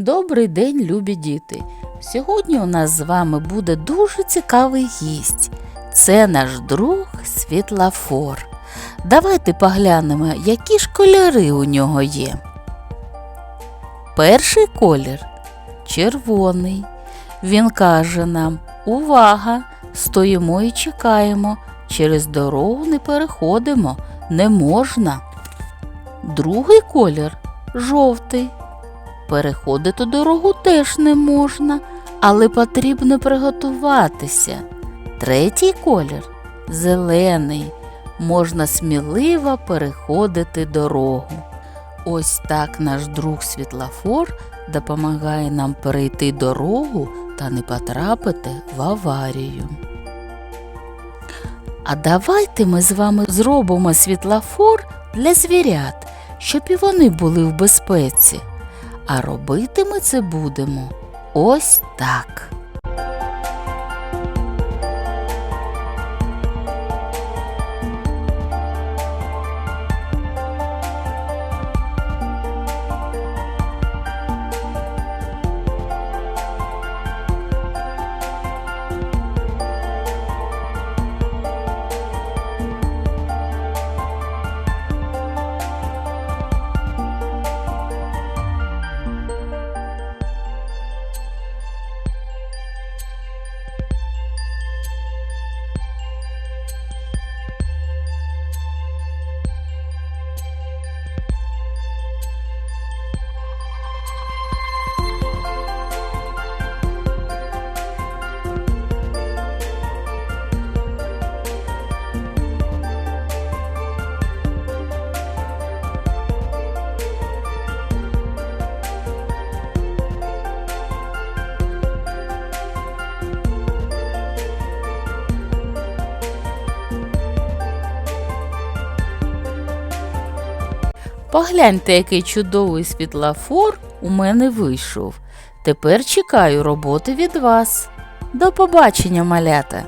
Добрий день, любі діти! Сьогодні у нас з вами буде дуже цікавий гість. Це наш друг Світлафор. Давайте поглянемо, які ж кольори у нього є. Перший колір червоний. Він каже нам: Увага! Стоїмо і чекаємо. Через дорогу не переходимо, не можна. Другий колір жовтий. Переходити дорогу теж не можна, але потрібно приготуватися. Третій колір зелений. Можна сміливо переходити дорогу. Ось так наш друг світлофор допомагає нам перейти дорогу та не потрапити в аварію. А давайте ми з вами зробимо світлофор для звірят, щоб і вони були в безпеці. А робити ми це будемо ось так. Погляньте, який чудовий світлофор у мене вийшов. Тепер чекаю роботи від вас. До побачення, малята!